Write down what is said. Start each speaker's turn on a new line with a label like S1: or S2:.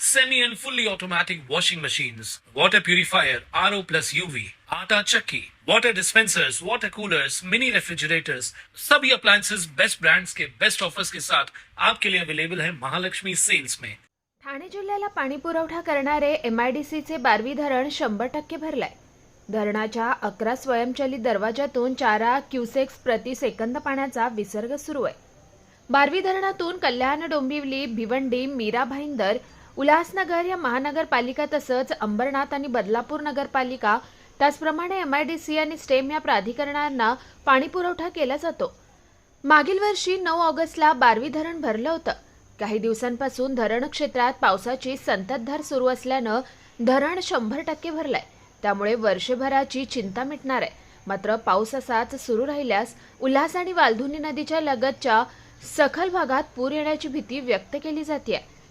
S1: semi and fully automatic washing machines, water purifier, RO plus UV, आटा chakki, water dispensers, water coolers, mini refrigerators, सभी appliances. Best brands के best offers के साथ आपके लिए available है महालक्ष्मी सेल्स में
S2: ठाणे जिल्ह्याला पाणी पुरवठा करणारे एमआयडीसीचे बारवी धरण शंभर टक्के भरलाय. धरणाच्या अकरा स्वयंचलित दरवाजातून चारा क्युसेक्स प्रति सेकंद पाण्याचा विसर्ग सुरू आहे. बारवी धरणातून कल्याण डोंबिवली भिवंडी मीरा भाईंदर उल्हासनगर या महानगरपालिका तसंच अंबरनाथ आणि बदलापूर नगरपालिका त्याचप्रमाणे एमआयडीसी आणि स्टेम या प्राधिकरणांना पाणी पुरवठा केला जातो. मागील वर्षी नऊ ऑगस्टला बारवी धरण भरलं होतं. काही दिवसांपासून धरण क्षेत्रात पावसाची संततधार सुरू असल्यानं धरण शंभर टक्के भरलंय. त्यामुळे वर्षभराची चिंता मिटणार आहे. मात्र पाऊस असाच सुरू राहिल्यास उल्हास आणि वालधुनी नदीच्या लगतच्या सखल भागात पूर येण्याची भीती व्यक्त केली जाते